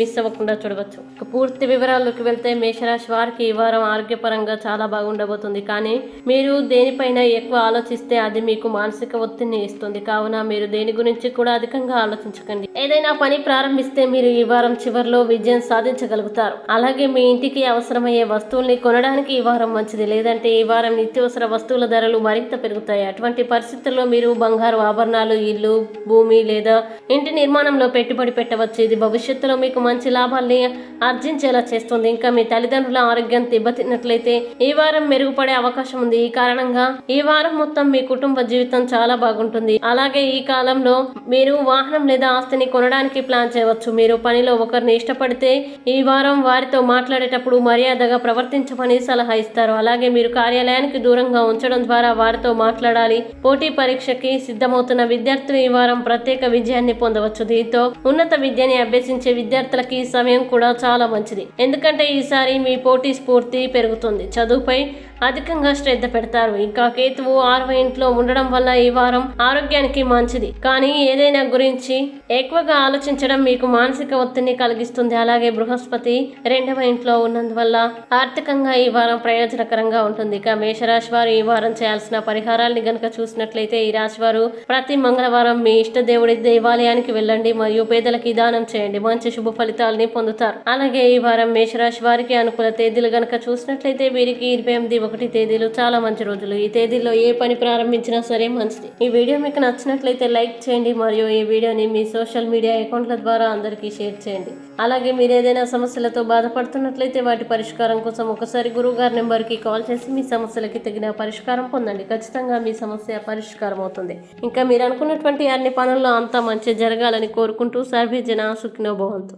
Miss అవ్వకుండా చూడవచ్చు. ఇక పూర్తి వివరాల్లోకి వెళ్తే మేషరాశి వారికి ఈ వారం ఆరోగ్యపరంగా చాలా బాగుండబోతుంది. కానీ మీరు దేనిపైన ఎక్కువ ఆలోచిస్తే అది మీకు మానసిక ఒత్తిడిని ఇస్తుంది. కావున మీరు దేని గురించి కూడా అధికంగా ఆలోచించకండి. ఏదైనా పని ప్రారంభిస్తే మీరు ఈ వారం చివరిలో విజయం సాధించగలుగుతారు. అలాగే మీ ఇంటికి అవసరమయ్యే వస్తువుల్ని కొనడానికి ఈ వారం మంచిది. లేదంటే ఈ వారం నిత్యావసర వస్తువుల ధరలు మరింత పెరుగుతాయి. అటువంటి పరిస్థితుల్లో మీరు బంగారు ఆభరణాలు ఇల్లు భూమి లేదా ఇంటి నిర్మాణంలో పెట్టుబడి పెట్టవచ్చు. ఇది భవిష్యత్తులో మీకు మంచి లాభాల్ని ఆర్జించేలా చేస్తుంది. ఇంకా మీ తల్లిదండ్రుల ఆరోగ్యం దెబ్బతిన్నట్లయితే ఈ వారం మెరుగుపడే అవకాశం ఉంది. ఈ కారణంగా ఈ వారం మొత్తం మీ కుటుంబ జీవితం చాలా బాగుంటుంది. అలాగే ఈ కాలంలో మీరు వాహనం లేదా ఆస్తిని కొనడానికి ప్లాన్ చేయవచ్చు. మీరు పనిలో ఒకరిని ఇష్టపడితే ఈ వారం వారితో మాట్లాడేటప్పుడు మర్యాదగా ప్రవర్తించమని సలహా ఇస్తారు. అలాగే మీరు కార్యాలయానికి దూరంగా ఉంచడం ద్వారా వారితో మాట్లాడాలి. పోటీ పరీక్షకి సిద్ధమవుతున్న విద్యార్థులు ఈ వారం ప్రత్యేక విజయాన్ని పొందవచ్చు. దీంతో ఉన్నత విద్యని అభ్యసించే విద్యార్థులకి ఈ సమయం కూడా చాలా మంచిది. ఎందుకంటే ఈసారి మీ పోటీ స్ఫూర్తి పెరుగుతుంది. చదువుపై అధికంగా శ్రద్ధ పెడతారు. ఇంకా కేతువు ఆరవ ఇంట్లో ఉండడం వల్ల ఈ వారం ఆరోగ్యానికి మంచిది. కానీ ఏదైనా గురించి ఎక్కువగా ఆలోచించడం మీకు మానసిక ఒత్తిడిని కలిగిస్తుంది. అలాగే బృహస్పతి రెండవ ఇంట్లో ఉన్నందువల్ల ఆర్థికంగా ఈ వారం ప్రయోజనకరంగా ఉంటుంది. ఇక మేషరాశి వారు ఈ వారం చేయాల్సిన పరిహారాల్ని గనుక చూసినట్లయితే ఈ రాశి వారు ప్రతి మంగళవారం మీ ఇష్ట దేవుడి దేవాలయానికి వెళ్ళండి. మరియు పేదలకి దానం చేయండి. మంచి శుభ ఫలితాలని పొందుతారు. అలాగే ఈ వారం మేషరాశి వారికి అనుకూల తేదీలు గనక చూసినట్లయితే వీరికి ఇరవై ఎనిమిది ఒకటి తేదీలు చాలా మంచి రోజులు. ఈ తేదీలో ఏ పని ప్రారంభించినా సరే మంచిది. ఈ వీడియో మీకు నచ్చినట్లయితే లైక్ చేయండి మరియు ఈ వీడియోని మీ సోషల్ మీడియా అకౌంట్ల ద్వారా అందరికీ షేర్ చేయండి. అలాగే మీరు ఏదైనా సమస్యలతో బాధపడుతున్నట్లయితే వాటి పరిష్కారం కోసం ఒకసారి గురువు గారి నెంబర్కి కాల్ చేసి మీ సమస్యలకి తగిన పరిష్కారం పొందండి. ఖచ్చితంగా మీ సమస్య పరిష్కారం అవుతుంది. ఇంకా మీరు అనుకున్నటువంటి అన్ని పనుల్లో అంతా మంచి జరగాలని కోరుకుంటూ సర్వే జన సుఖినో భవంతు.